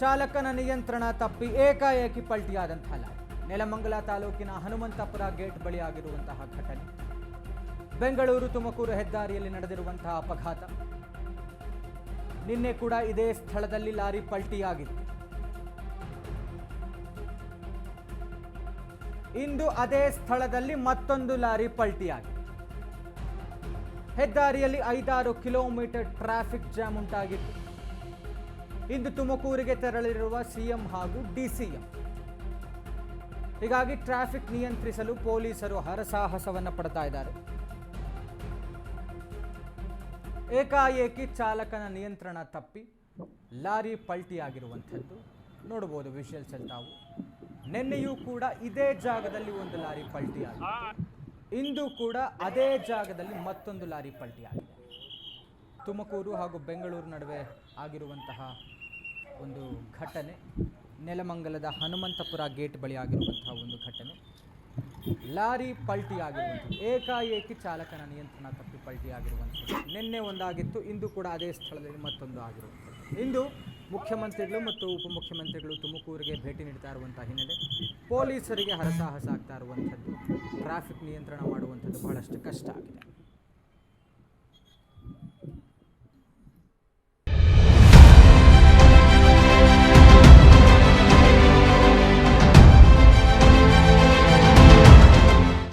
ಚಾಲಕನ ನಿಯಂತ್ರಣ ತಪ್ಪಿ ಏಕಾಏಕಿ ಪಲ್ಟಿಯಾದಂತಹ ಲಾರಿ. ನೆಲಮಂಗಲ ತಾಲೂಕಿನ ಹನುಮಂತಪುರ ಗೇಟ್ ಬಳಿ ಆಗಿರುವಂತಹ ಘಟನೆ. ಬೆಂಗಳೂರು ತುಮಕೂರು ಹೆದ್ದಾರಿಯಲ್ಲಿ ನಡೆದಿರುವಂತಹ ಅಪಘಾತ. ನಿನ್ನೆ ಕೂಡ ಇದೇ ಸ್ಥಳದಲ್ಲಿ ಲಾರಿ ಪಲ್ಟಿಯಾಗಿತ್ತು. ಇಂದು ಅದೇ ಸ್ಥಳದಲ್ಲಿ ಮತ್ತೊಂದು ಲಾರಿ ಪಲ್ಟಿಯಾಗಿದೆ ಹೆದ್ದಾರಿಯಲ್ಲಿ ಐದಾರು ಕಿಲೋಮೀಟರ್ ಟ್ರಾಫಿಕ್ ಜಾಮ್ ಉಂಟಾಗಿತ್ತು. ಇಂದು ತುಮಕೂರಿಗೆ ತೆರಳಿರುವ ಸಿಎಂ ಹಾಗೂ ಡಿಸಿಎಂ. ಹೀಗಾಗಿ ಟ್ರಾಫಿಕ್ ನಿಯಂತ್ರಿಸಲು ಪೊಲೀಸರು ಹರಸಾಹಸವನ್ನು ಪಡ್ತಾ ಇದ್ದಾರೆ. ಏಕಾಏಕಿ ಚಾಲಕನ ನಿಯಂತ್ರಣ ತಪ್ಪಿ ಲಾರಿ ಪಲ್ಟಿಯಾಗಿರುವಂಥದ್ದು. ನೋಡಬಹುದು ವಿಷಯಲ್ಸ್ ತಾವು. ನಿನ್ನೆಯೂ ಕೂಡ ಇದೇ ಜಾಗದಲ್ಲಿ ಒಂದು ಲಾರಿ ಪಲ್ಟಿಯಾಗಿದೆ ಇಂದು ಕೂಡ ಅದೇ ಜಾಗದಲ್ಲಿ ಮತ್ತೊಂದು ಲಾರಿ ಪಲ್ಟಿಯಾಗಿದೆ. ತುಮಕೂರು ಹಾಗೂ ಬೆಂಗಳೂರು ನಡುವೆ ಆಗಿರುವಂತಹ ಒಂದು ಘಟನೆ. ನೆಲಮಂಗಲದ ಹನುಮಂತಪುರ ಗೇಟ್ ಬಳಿ ಆಗಿರುವಂತಹ ಒಂದು ಘಟನೆ. ಲಾರಿ ಪಲ್ಟಿ ಆಗಿರುವಂಥದ್ದು. ಏಕಾಏಕಿ ಚಾಲಕನ ನಿಯಂತ್ರಣ ತಪ್ಪಿ ಪಲ್ಟಿ ಆಗಿರುವಂಥದ್ದು. ನಿನ್ನೆ ಒಂದಾಗಿತ್ತು, ಇಂದು ಕೂಡ ಅದೇ ಸ್ಥಳದಲ್ಲಿ ಮತ್ತೊಂದು ಆಗಿರುವಂಥದ್ದು. ಇಂದು ಮುಖ್ಯಮಂತ್ರಿಗಳು ಮತ್ತು ಉಪಮುಖ್ಯಮಂತ್ರಿಗಳು ತುಮಕೂರಿಗೆ ಭೇಟಿ ನೀಡ್ತಾ ಇರುವಂಥ ಹಿನ್ನೆಲೆ ಪೊಲೀಸರಿಗೆ ಹರಸಾಹಸ ಆಗ್ತಾ ಇರುವಂಥದ್ದು. ಟ್ರಾಫಿಕ್ ನಿಯಂತ್ರಣ ಮಾಡುವಂಥದ್ದು ಬಹಳಷ್ಟು ಕಷ್ಟ ಆಗಿದೆ.